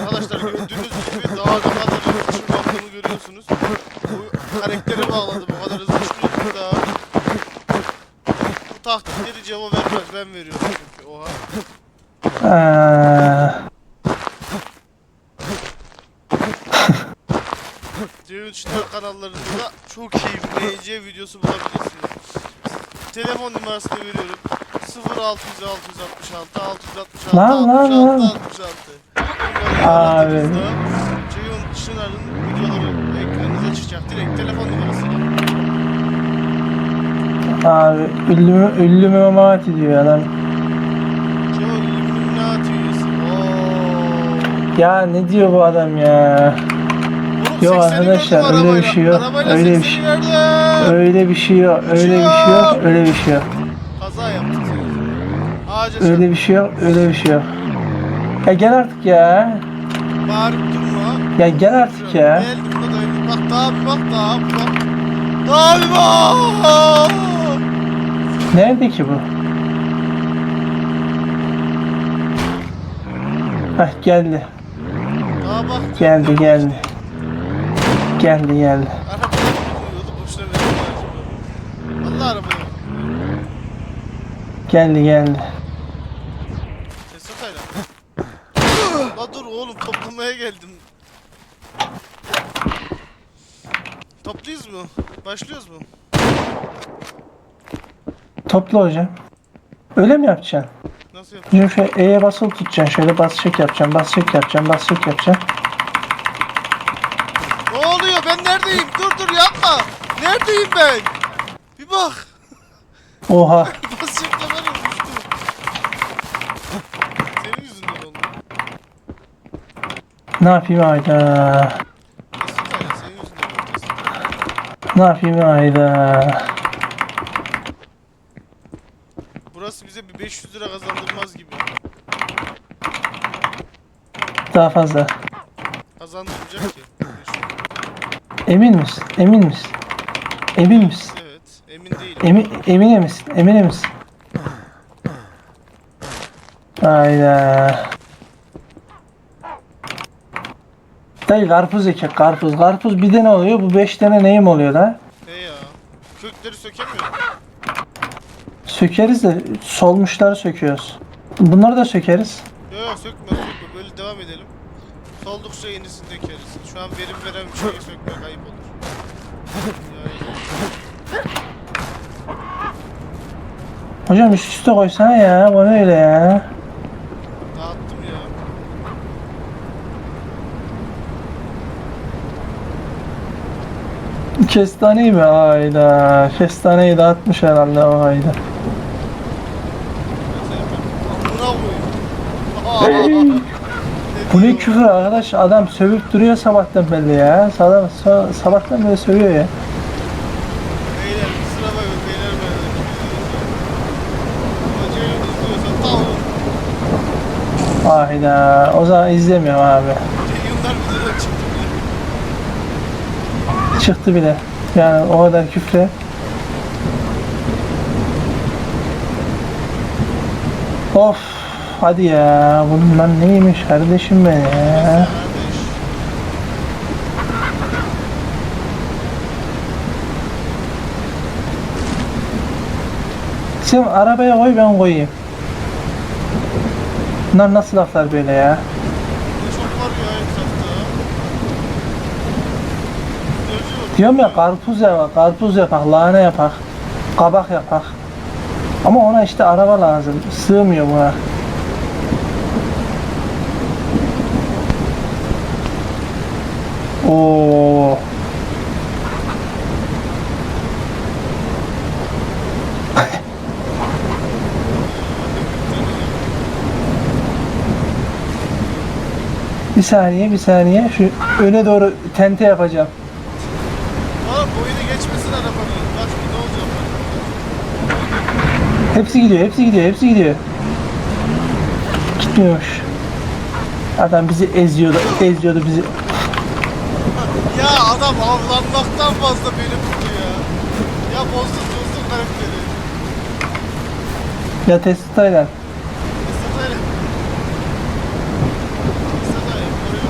Arkadaşlar gördüğünüz gibi daha kadar hızlı şuralandığını görüyorsunuz. Bu karaktere bağladı bu kadar hızlı şuralandı daha. Bu taktikleri cevap vermez ben veriyorum çünkü oha. Aa, Ceyhun Çınar kanallarında da çok iyi bir MC videosu bulabilirsiniz. Telefon numarasını veriyorum. 0600 666 666 Lan, lan, 66 lan. 66. Abi. Ceyhun Çınar'ın videoları ekranınıza çıkacak. Direkt telefon numarası. abi ünlü mü, ünlü mü memati diyor adam. Ceyhun Illuminati üyesi. Oo. Ya ne diyor bu adam ya? 80'i arkadaşlar, öyle bir şey yok. Öyle bir 80'i şey-. Öyle bir şey yok, öyle bir şey yok, öyle bir şey yok. Ağaca Öyle bir şey yok, öyle bir şey yok. Ya gel artık ya. Bağırıp durma. Ya gel artık ya. Geldim burada dayım. Bak daha bir bak daha bir bak. Daha bir bak. Nerede ki bu? Hah geldi. Daha bak. Geldi geldi. Geldi geldi. Arabada gidiyordu boşuna verdim. Allah. Geldi geldi. La dur oğlum toplamaya geldim. Topluyuz mu? Başlıyoruz mu? Topla hocam. Öyle mi yapacaksın? Nasıl yapacağız? Şöyle E'ye basılı tutacaksın. Şöyle bas çek yapacaksın. Bas çek yapacaksın. Bas çek yapacaksın. Ne oluyor? Ben neredeyim? Dur dur yapma. Neredeyim ben? Bir bak. Oha. Basacakla ben olmuştum. Ne yapayım ayda? Kesin öyle, senin yüzünden oldu. kesin. Ne yapayım ayda? Burası bize bir 500 lira kazandırmaz gibi. Daha fazla. Kazandıracak ki. 500 lira. Emin misin? Emin misin? Emin misin? Evet, emin değilim. Emin, emin misin? Emin misin? Hayda. Dayı karpuz ekek karpuz. Karpuz bir tane oluyor. Bu beş tane neyim oluyor da? He ya. Kökleri sökemiyor. Sökeriz de solmuşları söküyoruz. Bunları da sökeriz. Yok yok sökme sökme. Böyle devam edelim. Soldukça yenisini dökeriz. Şu an verim veren bir şeyi sökmek ayıp olur. Yani, Hocam üst üste koysana ya. Bu ne öyle ya? dağıttım ya. Kestaneyi mi? Hayda. Kestaneyi dağıtmış herhalde o hayda. Koyayım. Bu ne küfür arkadaş? Adam sövüp duruyor sabahtan belli ya. Adam sa- sabahtan beri sövüyor ya. Hayda. O zaman izlemiyorum abi. Çıktı bile. Yani o kadar küfre. Of. Hadi ya. Bunlar neymiş kardeşim be ya. Sen arabaya koy ben koyayım. Bunlar nasıl laflar böyle ya? Ne çok var ya etrafta. Gözü yok. Diyorum ya karpuz yapak, karpuz yapak, lahana yapak, kabak yapak. Ama ona işte araba lazım. Sığmıyor buna. Oo. bir saniye, bir saniye. Şu öne doğru tente yapacağım. Valla boyunu geçmesin arabanın. Kaç ne olacak? Hepsi gidiyor, hepsi gidiyor, hepsi gidiyor. Gitmiyormuş. Adam bizi eziyordu, eziyordu bizi. ya adam avlanmaktan fazla beni vurdu ya. Ya bozdur bozdur karakteri. Ya Tesla'yla. Tesla'yla.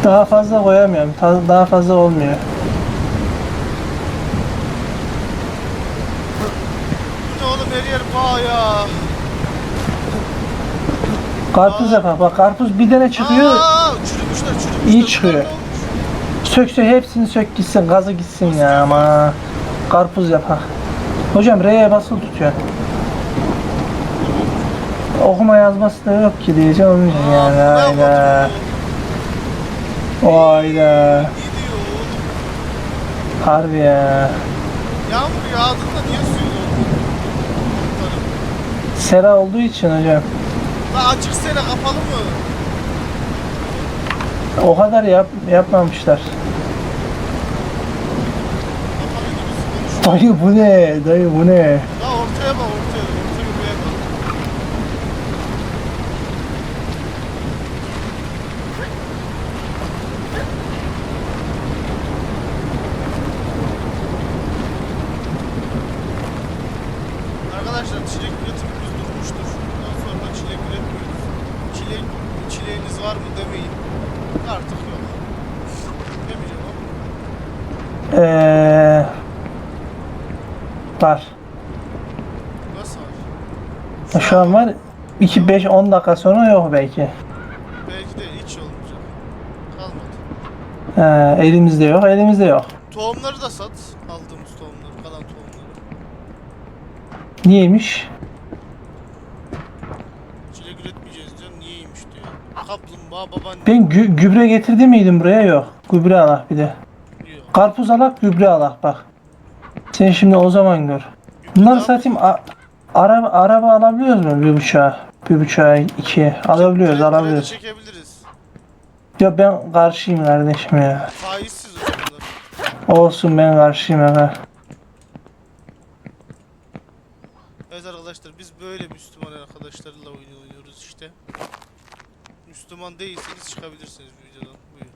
Daha fazla koyamıyorum. Daha fazla olmuyor. Yer bağ ya. Karpuz yapar. Bak karpuz bir tane çıkıyor. Aa, çürümüşler çürümüşler. İyi çıkıyor. ne olmuş? Sök sök hepsini sök gitsin. Gazı gitsin ya ama. Karpuz yapar. Hocam R'ye basılı tutuyor. Okuma yazması da yok ki diyeceğim onun için yani. Hayda. Hayda. Harbi ya. Yağmur yağdığında niye suyu doldu? Sera olduğu için hocam. La açık sene kapalı mı? O kadar yap, yapmamışlar. Dayı bu ne? Dayı bu ne? La ortaya bak ortaya. Orta göbeğe bak. Arkadaşlar çilek üretimimiz durmuştur. Bundan sonra çilek üretmiyoruz. Çilek, çileğiniz var mı demeyin. Artık yok. Demeyeceğim ama. Ee, var. Nasıl var? Şu an var. 2 5 10 dakika sonra yok belki. Belki de hiç olmayacak. Kalmadı. Ee, elimizde yok. Elimizde yok. Tohumları da sat. Aldığımız tohumları, kalan tohumları. Niyeymiş? Çilek üretmeyeceğiz diyor. Niyeymiş diyor. Kaplumbağa babaanne Ben gü- gübre getirdi miydim buraya? Yok. Gübre alak bir de. diyor. Karpuz alak, gübre alak bak. Sen şimdi o zaman gör. Bunları satayım. A- araba, araba alabiliyoruz mu? Bir buçuğa. Bir buçuğa iki. Alabiliyoruz, Kredi- alabiliyoruz. çekebiliriz. Ya ben karşıyım kardeşim ya. Faizsiz o. Olsun ben karşıyım aga. Evet arkadaşlar biz böyle Müslüman arkadaşlarla oyun oynuyoruz işte. Müslüman değilseniz çıkabilirsiniz videodan. Buyur.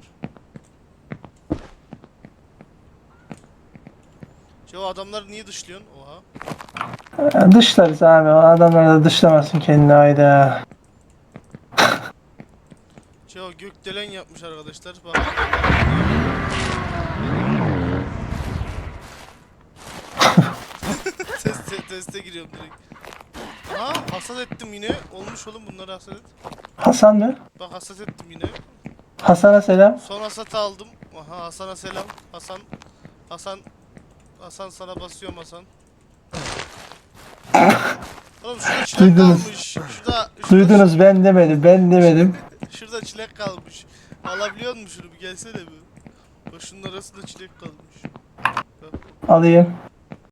Ceva adamları niye dışlıyorsun? Oha. Ya Dışlarız abi. O adamlar da dışlamasın kendini hayda. Ceva gökdelen yapmış arkadaşlar. Bak. teste, teste giriyorum direkt. Aha hasat ettim yine. Olmuş oğlum bunları hasat et. Hasan mı? Bak hasat ettim yine. Hasan'a selam. Son hasatı aldım. Aha Hasan'a selam. Hasan. Hasan. Hasan sana basıyorum Hasan. Oğlum şurada çilek Duydunuz. kalmış. Şurada, şurada, Duydunuz ben demedim. Ben demedim. Şurada çilek kalmış. Alabiliyor musun şunu bir gelsene bir. Bak şunun arasında çilek kalmış. Alayım.